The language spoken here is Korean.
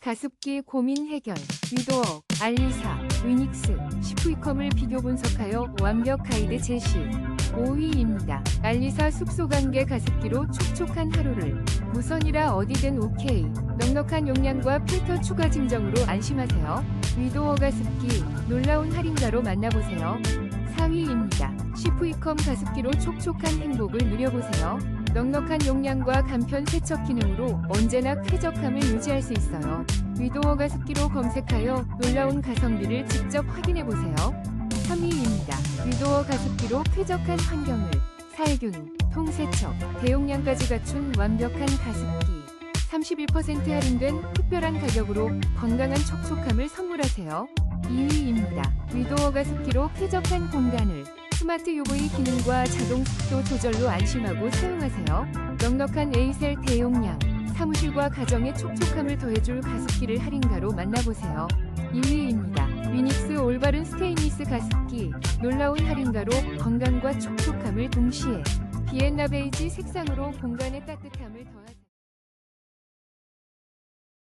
가습기 고민 해결, 위도어, 알리사, 위닉스, 시프이컴을 비교 분석하여 완벽 가이드 제시. 5위입니다. 알리사 숲소관계 가습기로 촉촉한 하루를. 무선이라 어디든 오케이. 넉넉한 용량과 필터 추가 증정으로 안심하세요. 위도어 가습기, 놀라운 할인가로 만나보세요. 4위입니다. 시프이컴 가습기로 촉촉한 행복을 누려보세요. 넉넉한 용량과 간편 세척 기능으로 언제나 쾌적함을 유지할 수 있어요. 위도어 가습기로 검색하여 놀라운 가성비를 직접 확인해 보세요. 3위입니다. 위도어 가습기로 쾌적한 환경을 살균, 통세척, 대용량까지 갖춘 완벽한 가습기 31% 할인된 특별한 가격으로 건강한 촉촉함을 선물하세요. 2위입니다. 위도어 가습기로 쾌적한 공간을 스마트 UV 기능과 자동 습도 조절로 안심하고 사용하세요. 넉넉한 에이셀 대용량, 사무실과 가정의 촉촉함을 더해줄 가습기를 할인가로 만나보세요. 2위입니다. 위닉스 올바른 스테인리스 가습기, 놀라운 할인가로 건강과 촉촉함을 동시에 비엔나 베이지 색상으로 공간의 따뜻함을 더하죠.